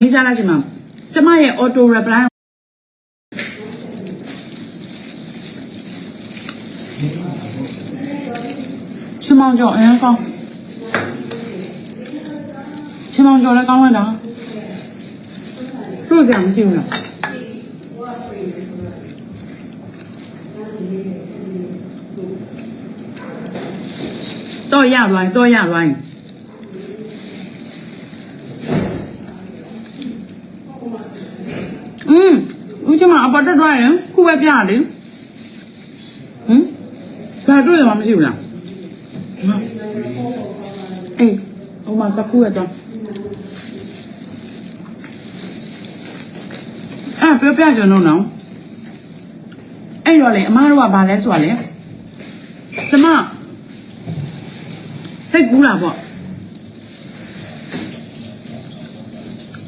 မိကြလိုက်ချင်မှာကျမရဲ့ auto reply ချင်မောင်ကျော်အရင်ကောင်းချင်မောင်ကျော်လည်းကောင်းလိုက်တာတို့ကြမကြည့်ဘူးလားတော့ရသွားရင်တော့ရသွားရင် อืมဦးချင်မအပေါ်တက်သွားရင်ခုပဲပြလေဟမ်ဘာတွေ့ရမှာမရှိဘူးလားအေးဟိုမှာတခုရတော့အဲ့ပြောပြကြတော့နော်အဲ့တော့လေအမားတို့ကဘာလဲဆိုရလေကျမစိတ်ကူးလာပေါ့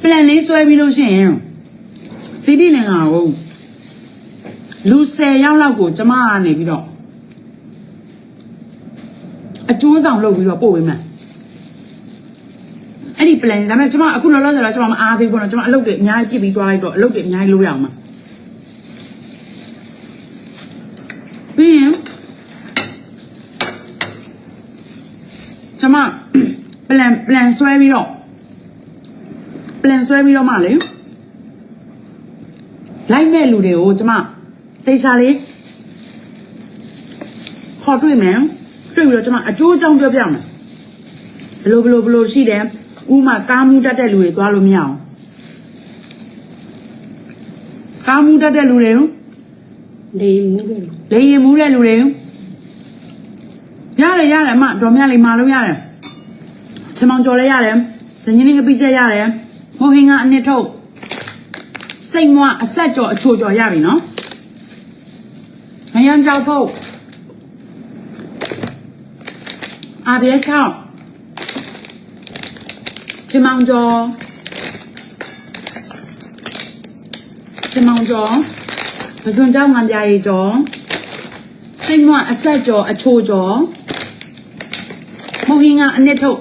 plan လေးဆွဲပြီးလို့ရှိရင်တိတိလင်္ကာကိုလူ10ယောက်လောက်ကိုကျမကနေပြီးတော့အကျိုးဆောင်လုပ်ပြီးတော့ပို့ပေးမယ်အဲ့ဒီ plan ဒါပေမဲ့ကျမအခုလောလောဆယ်တော့ကျမမအားသေးဘူးနော်ကျမအလုပ်တွေအများကြီးပြစ်ပြီးသွားလိုက်တော့အလုပ်တွေအများကြီးလုပ်ရအောင်ပါပြီးရင်ကျမ plan plan ဆွဲပြီးတော့ plan ဆွဲပြီးတော့မှလေလိုက်မဲ့လူတွေကိုကျမတေချာလေးခေါ်တွေ့မယ်တွေ့ပြီးတော့ကျမအကျိုးအကြောင်းပြောပြမယ်ဘယ်လိုဘယ်လိုဘယ်လိုရှိတယ်ဥမာကားမှုတတ်တဲ့လူတွေသွားလို့မရအောင်ကားမှုတတ်တဲ့လူတွေလေမှုတယ်လေရင်မှုတဲ့လူတွေရတယ်ရတယ်အမတော်မြလေးမာလို့ရတယ်ချင်မောင်ကျော်လည်းရတယ်ဇင်းကြီးလေးကပြီးချက်ရတယ် ဟိုဟင်းကအနှစ်ထုတ်စိတ်မွားအဆက်ကြော်အချိုကြော်ရပြီနော်ငရံကြောက်ဖို့အာပြဲချောင်းချင်မောင်ကျော်ချင်မောင်ကျော်ပဇွန်ကြောင်ငံပြားရီကျော်စိတ်မွအဆက်ကျော်အချိုကျော်မုံဟင်းကအနှစ်ထုတ်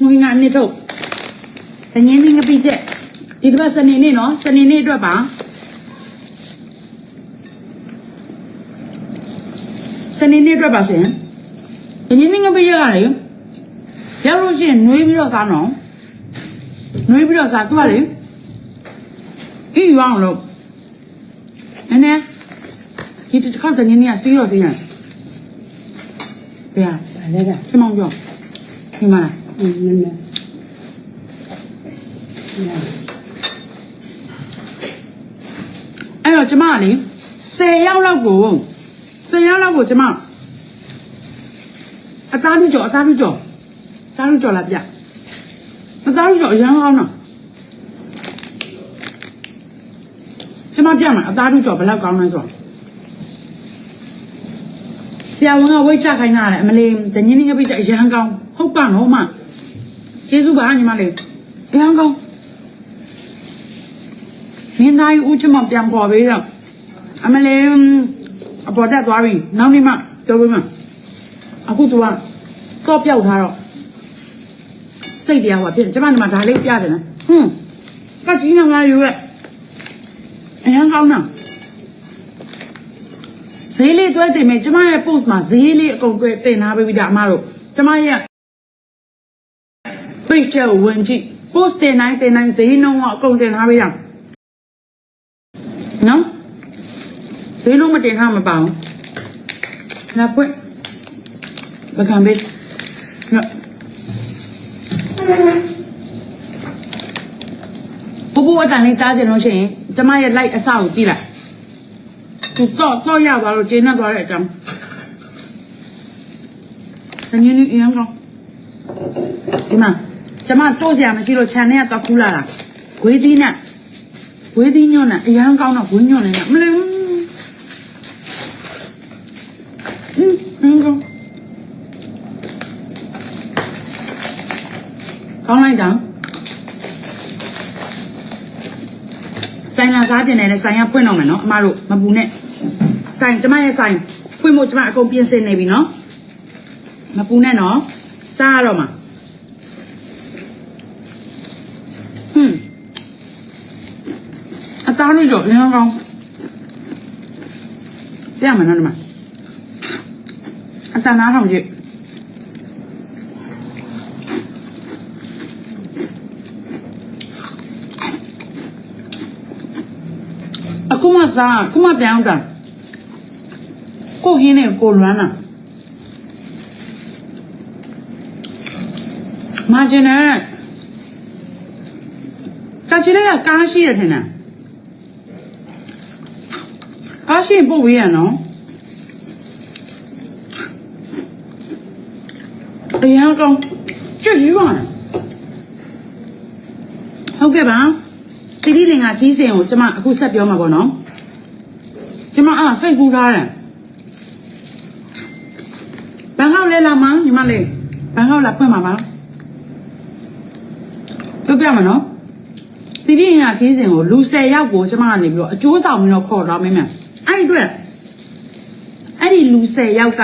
မုံဟင်းကအနှစ်ထုတ် တငင်းလေးငပိချက်ဒီတစ်ပတ်စနေနေ့နော်စနေနေ့အတွက်ပါစနေနေ့အတွက်ပါရှင်တငင်းလေးငပိရက်ကလေရောက်လို့ရှိရင်နှွေးပြီးတော့စားနော်နှွေးပြီးတော့စားသူကလေအီးရောင်းလို့နည်းနည်းဒီတစ်ခါတငင်းလေးကစီးတော့စီးရတယ်ဗျာဗာလဲကချင်မောင်ကျော်ဒီမှာအင်းနည်းနည်း အဲ့တော့ကျမကလေ10ရောက်လောက်ကို10ရောက်လောက်ကိုကျမအသားလူကြော်အသားလူကြော်အသားလူကြော်လာပြအသားလူကြော်အရန်ကောင်းတော့ကျမပြမှာအသားလူကြော်ဘယ်လောက်ကောင်းလဲဆိုတော့ဆရာဝန်ကဝိတ်ချခိုင်းတာလေအမလေးတညင်းင်းကပြချအရန်ကောင်းဟုတ်ပါနော်မကျေးဇူးပါညီမလေးအရန်ကောင်း မင်းသားကြီးဦးချမပြန်ပေါ်ပေးတော့အမလေးအပေါ်တက်သွားပြီနောက်နေ့မှပြောပေးမှာအခုသူကတော့ပြောက်ထားတော့စိတ်တရားဟောဖြစ်ကျမဒီမှာဒါလေးပြတယ်နော်ဟွန်းကကြီးနေမှာယူရဲ့အရင်ကောင်းတာဈေးလေးတွဲတင်မယ်ကျမရဲ့ post မှာဈေးလေးအကုန်တွဲတင်ထားပေးပြီးဒါအမတို့ကျမရဲ့ page ကိုဝင်ကြည့် post တင်နိုင်တင်နိုင်ဈေးနှုန်းကအကုန်တင်ထားပေးရအောင် နော်ဈေးလုံးမတင်ထားမပါဘူးလာပွင့်ဘကံဘေးနော်ပူပူအတန်လေးကြားကြလို့ရှိရင်ကျမရဲ့ light အစကိုကြည့်လိုက်သူတော့တော့ရပါလို့ကျင်းနေသွားတဲ့အကြောင်းတကယ်ကြီးအရင်ကောဒီမှာကျမတော့စရာမရှိလို့ channel ကတော့ခူးလာတာဂွေးသီးနဲ့ ဝေးသီးညွန့်နဲ့အရန်ကောင်းတော့ဝင်းညွန့်နေတယ်မလဲอืมอืมကောင်းကောင်းလိုက်တာဆိုင်လာစားကျင်တယ်လေဆိုင်ကဖွင့်တော့မယ်နော်အမတို့မပူနဲ့ဆိုင်ကျမရဲ့ဆိုင်ဖွင့်ဖို့ကျမအကုန်ပြင်ဆင်နေပြီနော်မပူနဲ့နော်စားရတော့မှာ သားလေးတော့အရင်ကောင်းပြရမယ်နော်ဒီမှာအတန်းနာထောင်ကြည့်အခုမှစားအခုမှပြောင်းတာကိုဟင်းနဲ့ကိုလွမ်းတာမာဂျင်နဲ့တာချီလေးကကားရှိရထင်တယ် ကားရှိရင်ပို့ဝေးရနော်အရင်ကောင်ကြည့်ရပါဟုတ်ကဲ့ပါတိတိလင်ကကြီးစင်ကိုကျွန်မအခုဆက်ပြောမှာပေါ့နော်ကျွန်မအားစိတ်ကူးထားတယ်ဘန်ကောက်လဲလာမညီမလေးဘန်ကောက်လာဖွင့်မှာပါပြောပြမှာနော်တိတိညာခီးစဉ်ကိုလူ10ယောက်ကိုကျမကနေပြီးတော့အကျိုးဆောင်ပြီးတော့ခေါ်တော့မင်းမ အဲ့ဒီအတွက်အဲ့ဒီလူ10ယောက်က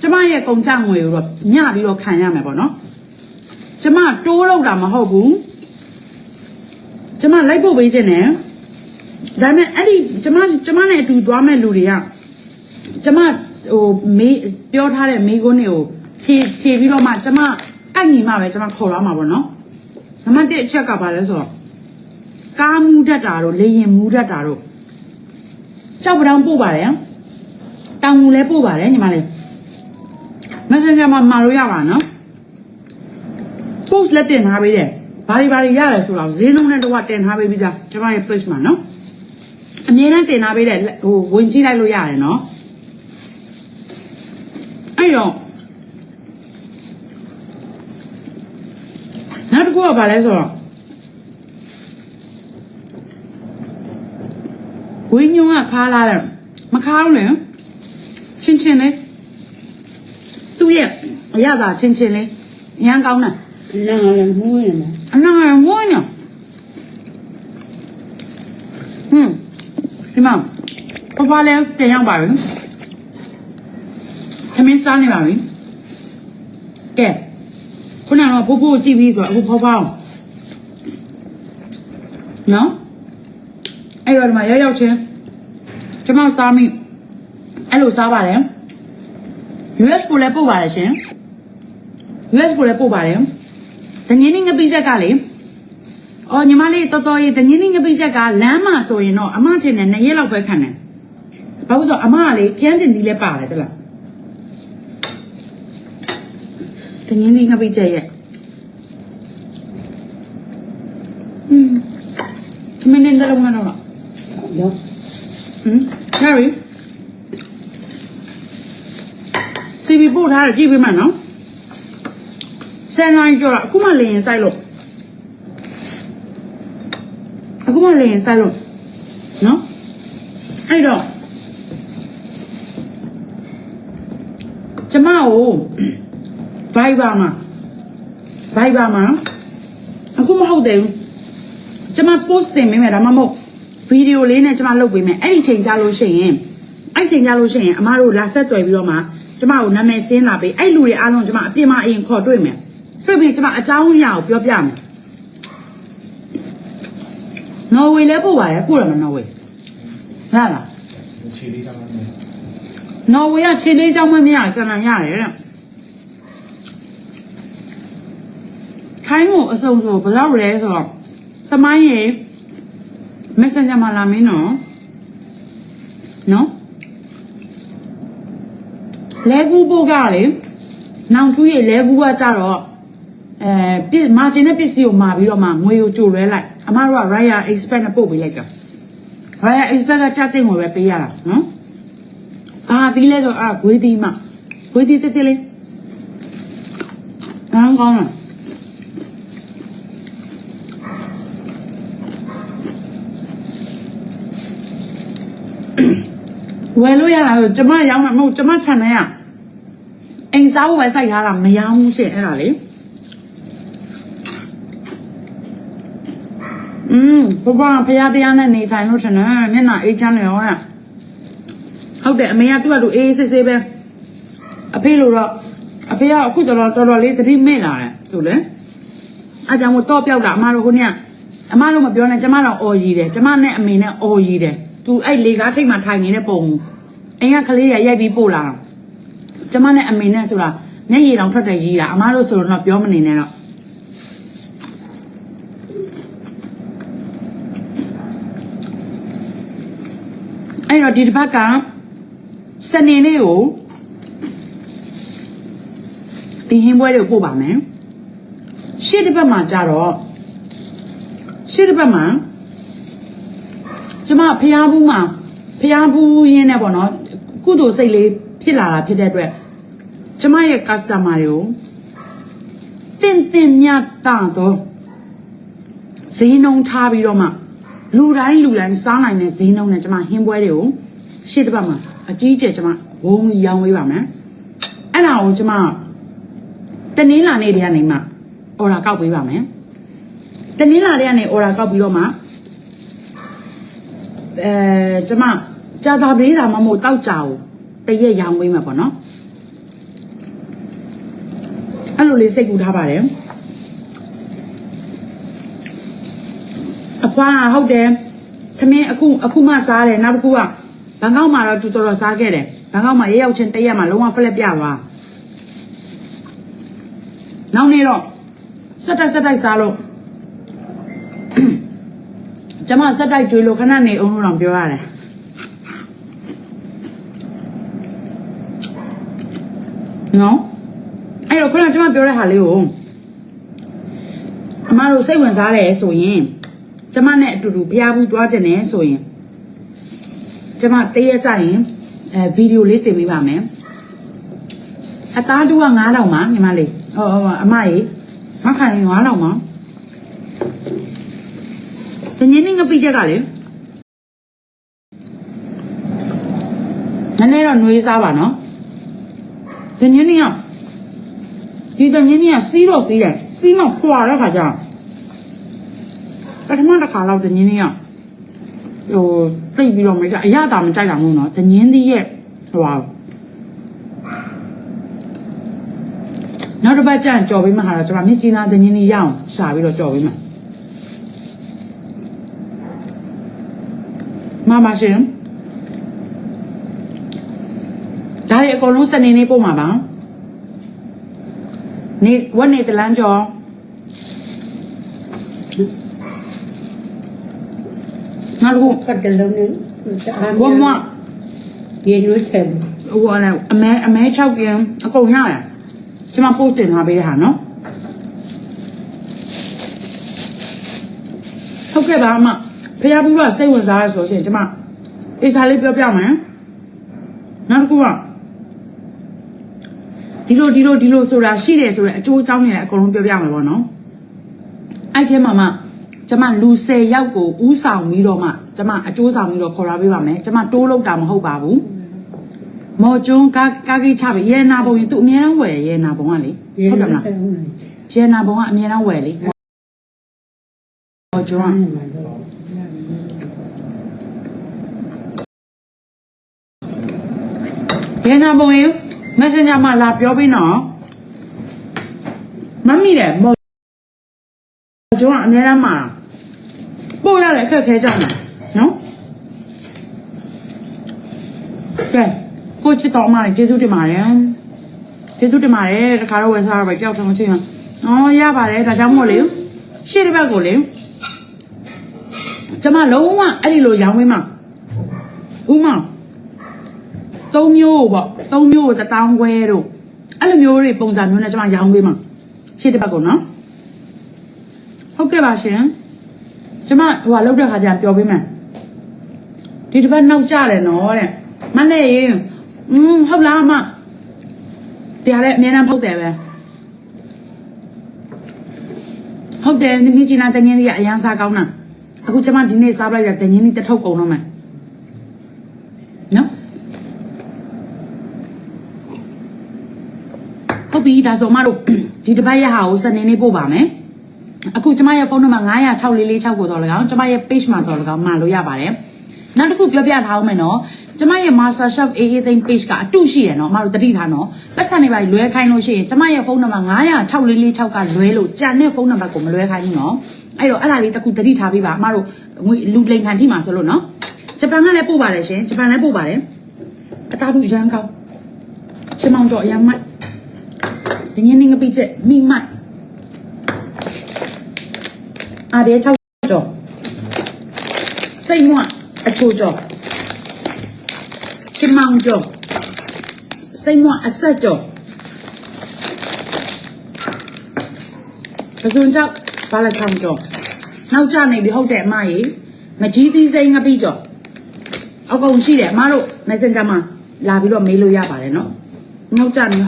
ကျမရဲ့ကုန်ကြငွေကိုတော့ညပြီးတော့ခံရမယ်ပေါ့နော်ကျမတိုးတော့တာမဟုတ်ဘူးကျမလိုက်ဖို့ပေးခြင်းနဲ့ဒါပေမဲ့အဲ့ဒီကျမကျမနဲ့အတူသွားမဲ့လူတွေကကျမဟိုမေးပြောထားတဲ့မေးခွန်းတွေကိုဖြေဖြေပြီးတော့မှကျမကိုက်ညီမှပဲကျမခေါ်လာမှာပေါ့နော်နံပါတ်1အချက်ကဘာလဲဆိုတော့ကားမူးတတ်တာတို့လေရင်မူးတတ်တာတို့ ကြောက်ပတောင်ပို့ပါတယ်တောင်ငူလည်းပို့ပါတယ်ညီမလေး Messenger မှာမှာလို့ရပါနော် post လက်တင်ထားပေးတယ်ဘာတွေဘာတွေရတယ်ဆိုတော့ဈေးနှုန်းနဲ့တော့တင်ထားပေးပြီးသားကျွန်မရဲ့ page မှာနော်အမြဲတမ်းတင်ထားပေးတယ်ဟိုဝင်ကြည့်လိုက်လို့ရတယ်နော်အဲ့တော့နောက်တစ်ခုကဘာလဲဆိုတော့ ဝင်းညုံကခါလာတယ်မခါဘူးလေချင်းချင်းလေးသူ့ရဲ့အရသာချင်းချင်းလေးအရန်ကောင်းတယ်နားလည်းမှုနေမှာအနာရဝင်းညဟွန်းဒီမှာပပလည်းပြန်ရောက်ပါပြီခမင်းစားနေပါပြီကဲခုနကတော့ဖိုးဖိုးကိုကြည့်ပြီးဆိုတော့အခုဖောက်ဖောက်နော် အဲ့တော့ဒီမှာရောက်ရောက်ချင်းကျမတို့တာမိအဲ့လိုစားပါတယ် US ကိုလည်းပို့ပါတယ်ရှင် US ကိုလည်းပို့ပါတယ်တငင်းနေငပိချက်ကလေအော်ညီမလေးတော်တော်ရေးတငင်းနေငပိချက်ကလမ်းမှာဆိုရင်တော့အမထင်တယ်နှစ်ရက်လောက်ပဲခံတယ်ဘာလို့ဆိုအမကလေခန်းကျင်ဒီလည်းပါတယ်တလားတငင်းနေငပိချက်ရဲ့ဟွန်းမင်းနဲ့တော့မနော် ရောဟမ်ရပြီစီဗီပို့ထားတယ်ကြည့်ပေးမယ်နော်ဆယ်နိုင်ကျော်တာအခုမှလေရင်စိုက်လို့အခုမှလေရင်စိုက်လို့နော်အဲ့တော့ကျမကို Viber မှာ Viber မှာအခုမဟုတ်တယ်ဘူးကျမ post တင်ပေးမယ်ဒါမှမဟုတ် ဗီဒီယိုလေးနဲ့ကျမလုပ်ပေးမယ်အဲ့ဒီချိန်ကြလို့ရှိရင်အဲ့ဒီချိန်ကြလို့ရှိရင်အမတို့လာဆက်တွေ့ပြီးတော့မှကျမကိုနာမည်စင်းလာပေးအဲ့လူတွေအားလုံးကျမအပြင်မှာအရင်ခေါ်တွေ့မယ်တွေ့ပြီးကျမအကြောင်းအရာကိုပြောပြမယ်နော်ဝေလည်းပို့ပါတယ်ပို့ရမှာနော်ဝေဟုတ်လားခြေလေးထားမယ်နော်ဝေကခြေလေးကြောင်းမမရကျန်တာရတယ်တဲ့ခိုင်းမှုအစုံဆိုဘယ်လောက်လဲဆိုတော့စမိုင်းရေ messenger မှာလာမင်းနော်နော်လဲကူပို့ကလေနောင်ထူးရေလဲကူကကြတော့အဲပြစ်မာဂျင်နဲ့ပစ္စည်းကိုမာပြီးတော့မှငွေကိုကြိုလွဲလိုက်အမတို့က Raya Expert နဲ့ပို့ပေးလိုက်တာ Raya Expert ကချက်တင်ကိုပဲပေးရတာနော်အာဒီလဲဆိုအာဂွေးသီးမဂွေးသီးတက်တက်လေးငန်းကောင်းလား ဝယ်လို့ရလားဆိုကျမရောင်းမှာမဟုတ်ကျမ channel ကအိမ်စားဖို့ပဲစိုက်ထားတာမရောင်းဘူးရှင်အဲ့ဒါလေอืมဘဘဖရားတရားနဲ့နေထိုင်လို့ထင်တယ်မျက်နှာအေးချမ်းနေရောရဟုတ်တယ်အမေကသူ့ကသူအေးဆေးဆေးပဲအဖေလိုတော့အဖေကအခုတော်တော်တော်တော်လေးသတိမဲ့လာတယ်သူလေအဲကြောင့်မို့တော့ပြောက်တာအမတို့ခုနေ့ကအမတို့မပြောနဲ့ကျမတော့အော်ရီတယ်ကျမနဲ့အမေနဲ့အော်ရီတယ် သူအဲ့လေကားထိတ်မှထိုင်နေတဲ့ပုံကိုအိမ်ကကလေးရရိုက်ပြီးပို့လာတာကျမနဲ့အမေနဲ့ဆိုတာမျက်ရည်တောင်ထွက်တယ်ရီးတာအမတို့ဆိုတော့ပြောမနေနဲ့တော့အဲ့တော့ဒီတစ်ပတ်ကစနေနေ့ကိုဒီဟင်းပွဲတွေကိုပို့ပါမယ်ရှေ့တစ်ပတ်မှာကြတော့ရှေ့တစ်ပတ်မှာ ကျမဖျားဘူးမှာဖျားဘူးရင်းနဲ့ပေါ့နော်ကုသိုလ်စိတ်လေးဖြစ်လာတာဖြစ်တဲ့အတွက်ကျမရဲ့ customer တွေကိုတင်တင်မြတ်တာတော့ဈေးနှုန်းထားပြီးတော့မှလူတိုင်းလူတိုင်းစားနိုင်တဲ့ဈေးနှုန်းနဲ့ကျမဟင်းပွဲတွေကိုရှေ့တစ်ပတ်မှာအကြီးကျယ်ကျမဝုန်းကြီးရောင်းပေးပါမယ်အဲ့ဒါကိုကျမတနင်္လာနေ့တည်းကနေမှအော်ဒါကောက်ပေးပါမယ်တနင်္လာနေ့ကနေ order ကောက်ပြီးတော့မှ အဲကျမကြာတာပလေးသာမမို့တောက်ကြအောင်တရက်ရောင်းပေးမှာပေါ့နော်အဲ့လိုလေးစိတ်ကူထားပါတယ်အဖွားဟုတ်တယ်သမင်းအခုအခုမှစားတယ်နောက်တစ်ခုကဘန်ကောက်မှာတော့သူတော်တော်စားခဲ့တယ်ဘန်ကောက်မှာရေရောက်ချင်းတရက်မှာလုံးဝဖလက်ပြသွားနောက်နေ့တော့စက်တက်စက်တိုက်စားလို့ ကျမစက်တိုက်ကျွေးလို့ခဏနေအောင်လို့တော့ပြောရတယ်နော်အဲ့တော့ခုနကကျမပြောတဲ့ဟာလေးကိုအမတို့စိတ်ဝင်စားတယ်ဆိုရင်ကျမနဲ့အတူတူဖျားဘူးတွားကြတယ်ဆိုရင်ကျမတရက်ကြရင်အဲဗီဒီယိုလေးတင်ပေးပါမယ်အသားတူက9000ပါညီမလေးဟောဟောအမကြီးမခံရင်9000ပါ တငင်းနေငပိချက်ကလေနည်းနည်းတော့နှွေးစားပါနော်တငင်းနေကဒီတငင်းနေကစီးတော့စီးတယ်စီးမှခွာတဲ့ခါကျတော့ပထမတစ်ခါတော့တငင်းနေကဟိုတိတ်ပြီးတော့မကြအရသာမကြိုက်တာမဟုတ်နော်တငင်းသီးရဲ့ဟိုဟာနောက်တစ်ပတ်ကျရင်ကြော်ပေးမှဟာတော့ကျွန်မမြင့်ကြီးနာတငင်းသီးရအောင်ရှာပြီးတော့ကြော်ပေးမှာ မမရှင်ဒါရီအကုန်လုံးစနေနေ့ပို့မှာပါနေဝက်နေတလန်းကျော်နောက်တစ်ခုကတ်ကလုံးနဲ့အားဘုံမရေရွေးတယ်ဟိုအဲ့အမဲအမဲ6ကင်အကုန်ရရကျွန်မပို့တင်ထားပေးတဲ့ဟာနော်ဟုတ်ကဲ့ပါအမ ဖះဘူးကစိတ်ဝင်စားရဆိုရှင်ကျွန်မအေးစားလေးပြောပြမယ်နောက်တစ်ခုကဒီလိုဒီလိုဒီလိုဆိုတာရှိတယ်ဆိုတော့အကျိုးအကြောင်းတွေလည်းအကုန်လုံးပြောပြမယ်ပေါ့နော်အဲ့ဒီမှာမှကျွန်မလူ10ယောက်ကိုဥဆောင်ပြီးတော့မှကျွန်မအကျိုးဆောင်ပြီးတော့ခေါ်လာပေးပါမယ်ကျွန်မတိုးလောက်တာမဟုတ်ပါဘူးမော်ကျွန်းကားကားကြီးချပဲရဲနာဘုံရင်သူအများဝယ်ရဲနာဘုံကလေဟုတ်တယ်မလားရဲနာဘုံကအများဝယ်လေမော်ကျွန်းက ဘယ်နာပုံရင် messenger မှာလာပြောပေးနော်မမီတယ်မော်ကျွန်တော်အများအားမှာပို့ရတဲ့အခက်ခဲကြောင့်ပါနော်ကဲကိုချစ်တော်မလေးကျေးဇူးတင်ပါတယ်ကျေးဇူးတင်ပါတယ်တခါတော့ဝယ်စားရပဲကြောက်တယ်မချင်းနော်ရပါတယ်ဒါကြောင့်မို့လေရှေ့တစ်ဘက်ကိုလေကျမလုံးဝအဲ့ဒီလိုရောင်းဝင်းမှာဥမာ သုံးမျိုးပေါ့သုံးမျိုးကိုတစ်တောင်းခွဲတို့အဲ့လိုမျိုးတွေပုံစံမျိုးနဲ့ကျွန်မရောင်းပေးမှာရှေ့တစ်ပတ်ကိုနော်ဟုတ်ကဲ့ပါရှင်ကျွန်မဟိုကလောက်တဲ့ခါကျရင်ပြောပေးမယ်ဒီတစ်ပတ်နောက်ကြတယ်နော်တဲ့မနဲ့ရင်อืมဟုတ်လားအမတရားလည်းအများအားဖုတ်တယ်ပဲဟုတ်တယ်နိမိချီနာတငင်းကြီးကအရန်စားကောင်းတာအခုကျွန်မဒီနေ့စားလိုက်တာတငင်းကြီးတစ်ထုပ်ကုန်တော့မယ် ဟုတ်ပြီဒါဆိုမတို့ဒီတစ်ပတ်ရဟာကိုစနေနေ့ပို့ပါမယ်အခုကျမရဲ့ဖုန်းနံပါတ်9006446ကိုတော့လကောင်ကျမရဲ့ page မှာတော့လကောင်မှာလို့ရပါတယ်နောက်တစ်ခုပြောပြထားအောင်မယ်နော်ကျမရဲ့ Master Chef AA သိန်း page ကအတူရှိရယ်နော်မတို့တတိထားနော်ပတ်စံနေပါလွဲခိုင်းလို့ရှိရင်ကျမရဲ့ဖုန်းနံပါတ်9006446ကလွဲလို့ကြံတဲ့ဖုန်းနံပါတ်ကိုမလွဲခိုင်းဘူးနော်အဲ့တော့အဲ့ဒါလေးတစ်ခုသတိထားပေးပါအမတို့ငွေလူလိန်ခံထိမှာဆိုလို့နော်ဂျပန်ကလည်းပို့ပါတယ်ရှင်ဂျပန်လည်းပို့ပါတယ်အသားတို့ရမ်းကောင်းချင်မောင်တော့အရမ်းမိုက် ဒီညနေငပိချက်မိမိုက်အဘဲ6ကြော်စိတ်မွအချိုကြော်ချင်မောင်ကြော်စိတ်မွအဆက်ကြော်ပဇွန်ကြောက်ဘာလက်ချောင်းကြောနောက်ကျနေပြီဟုတ်တယ်အမကြီးမကြီးသီးစိမ့်ငပိကြောအကုန်ရှိတယ်အမတို့ Messenger မှာလာပြီးတော့မေးလို့ရပါတယ်နော်နောက်ကျနေ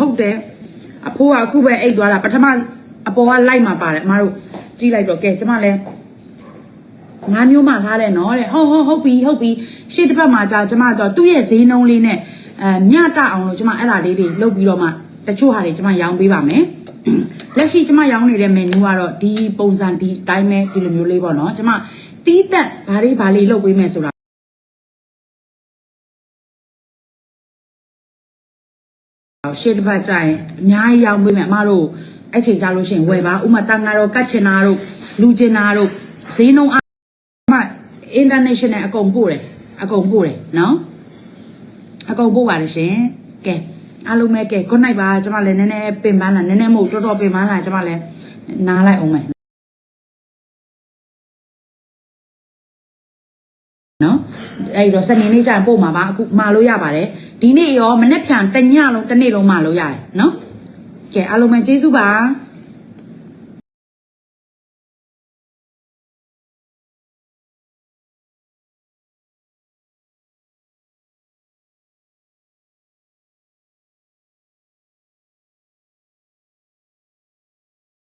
ဟုတ်တယ် အဖိုးကအခုပဲအိတ်သွားတာပထမအပေါ်ကလိုက်မှာပါတယ်အမတို့ကြည့်လိုက်တော့ကဲကျမလည်းငါမျိုးမှထားတယ်နော်တဲ့ဟုတ်ဟုတ်ဟုတ်ပြီဟုတ်ပြီရှေ့တစ်ပတ်မှာကြာကျမတော့သူ့ရဲ့ဈေးနှုန်းလေးနဲ့အဲမြတအောင်လို့ကျမအဲ့ဒါလေးတွေလုပ်ပြီးတော့မှတချို့ဟာတွေကျမရောင်းပေးပါမယ်လက်ရှိကျမရောင်းနေတဲ့ menu ကတော့ဒီပုံစံဒီတိုင်းပဲဒီလိုမျိုးလေးပေါ့နော်ကျမတီးတက်ဘာလေးဘာလေးလုပ်ပေးမယ်ဆိုတာ ရှေ့တစ်ပတ်ကျရင်အများကြီးရောင်းပေးမယ်အမတို့အဲ့ချိန်ကြလို့ရှိရင်ဝယ်ပါဥမာတန်ငါတော့ကတ်ချင်တာတို့လူချင်တာတို့ဈေးနှုန်းအမ international အကုန်ပို့တယ်အကုန်ပို့တယ်နော်အကုန်ပို့ပါတယ်ရှင်ကဲအားလုံးပဲကဲ good night ပါကျမလည်းနည်းနည်းပင်ပန်းလာနည်းနည်းမဟုတ်တော်တော်ပင်ပန်းလာကျမလည်းနားလိုက်အောင်မယ် နော်အဲ့တော့စနေနေ့ကျရင်ပို့မှာပါအခုမာလို့ရပါတယ်ဒီနေ့ရောမနေ့ဖြန်တညလုံးတစ်နေ့လုံးမာလို့ရတယ်နော်ကဲအားလုံးပဲကျေးဇူးပါ